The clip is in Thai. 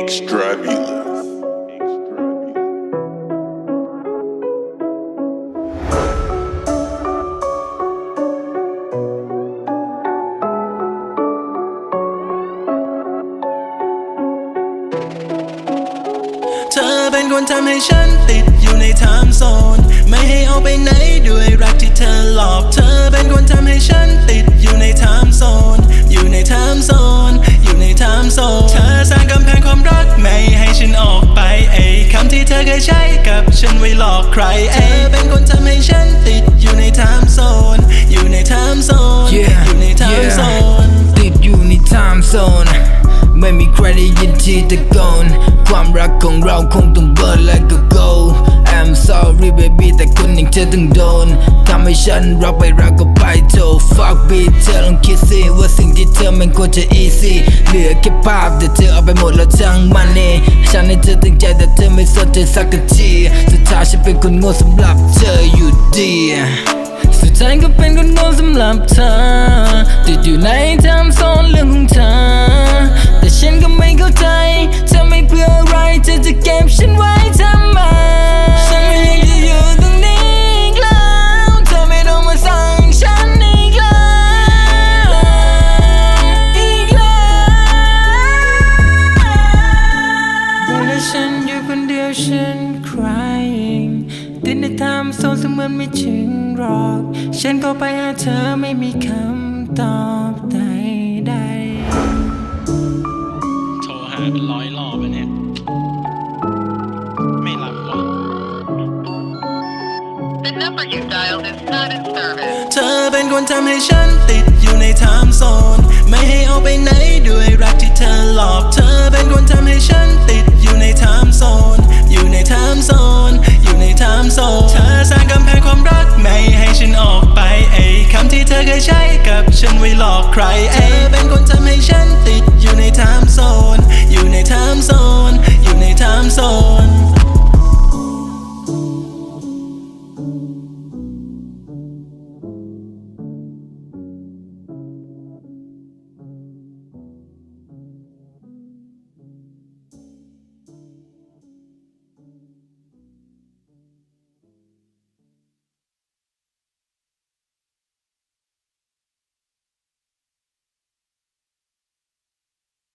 Extravulous. เธอเป็นคนทำให้ฉันติดอยู่ในไทม์โซน ไม่มีใครได้ยินที่ตะโกนความรักของเราคงต้องเบิร์นและก็ go I'm sorry baby แต่คนอย่างเธอต้องโดนทำให้ฉันรักไปรักก็ไปโถ fuck beat เธอลองคิดสิว่าสิ่งที่เธอมันควรจะ easy เหลือแค่ภาพแต่เธอเอาไปหมดแล้วทั้งมันเองฉันให้เธอตั้งใจแต่เธอไม่สนใจสักทีสุดท้ายฉันเป็นคนโง่สำหรับเธออยู่ดี สุดท้ายก็เป็นคนโง่สำหรับเธอติดอยู่ในทำซ้อนเรื่องของเธอ ติดในไทม์โซนเสมือนไม่ถึงหรอก ฉันก็ไปหาเธอไม่มีคำตอบใดๆโทรหาร้อยรอบไปเนี่ย ไม่รับว่ะ The number you dialed is not in service. เธอเป็นคนทำให้ฉันติดอยู่ในไทม์โซน